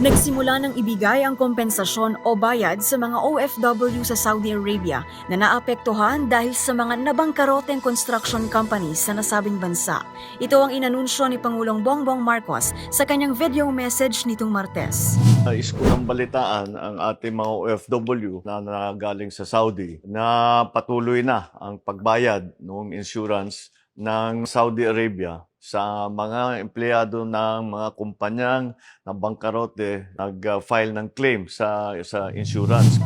Nagsimula ng ibigay ang kompensasyon o bayad sa mga OFW sa Saudi Arabia na naapektuhan dahil sa mga nabangkaroteng construction companies sa nasabing bansa. Ito ang inanunsyo ni Pangulong Bongbong Marcos sa kanyang video message nitong Martes. Nais ko ng balitaan ang ating mga OFW na nagaling sa Saudi na patuloy na ang pagbayad ng insurance ng Saudi Arabia sa mga empleyado ng mga kumpanyang na bangkarote nag-file ng claim sa sa insurance.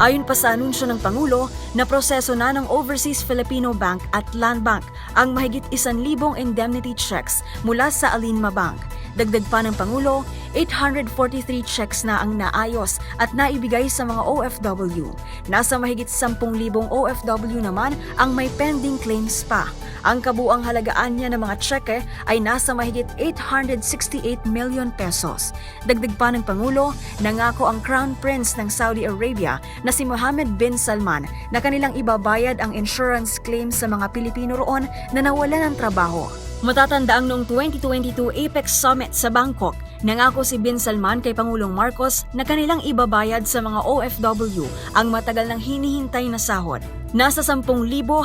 Ayon pa sa anunsyo ng Pangulo, na proseso na ng Overseas Filipino Bank at Land Bank ang mahigit isan libong indemnity checks mula sa Alinma Bank. Dagdag pa ng Pangulo, 843 checks na ang naayos at naibigay sa mga OFW. Nasa mahigit 10,000 OFW naman ang may pending claims pa. Ang kabuang halagaan niya ng mga tseke ay nasa mahigit 868 million pesos. Dagdag pa ng Pangulo, nangako ang Crown Prince ng Saudi Arabia na si Mohammed bin Salman na kanilang ibabayad ang insurance claim sa mga Pilipino roon na nawalan ng trabaho. Matatandaang noong 2022 Apex Summit sa Bangkok, nangako si Bin Salman kay Pangulong Marcos na kanilang ibabayad sa mga OFW ang matagal nang hinihintay na sahod. Nasa 10,000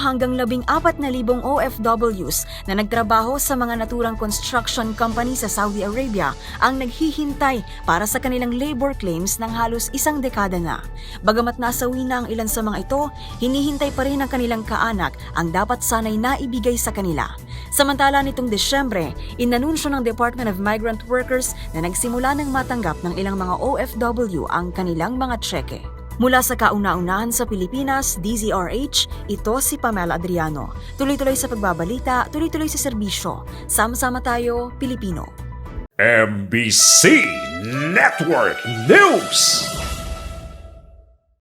hanggang 14,000 OFWs na nagtrabaho sa mga naturang construction company sa Saudi Arabia ang naghihintay para sa kanilang labor claims ng halos isang dekada na. Bagamat nasawi na ang ilan sa mga ito, hinihintay pa rin ng kanilang kaanak ang dapat sanay naibigay sa kanila. Samantala nitong Desyembre, inanunsyo ng Department of Migrant Workers na nagsimula ng matanggap ng ilang mga OFW ang kanilang mga tseke. Mula sa kauna-unahan sa Pilipinas, DZRH, ito si Pamela Adriano. Tuloy-tuloy sa pagbabalita, tuloy-tuloy sa serbisyo. Sama-sama tayo, Pilipino. MBC Network News.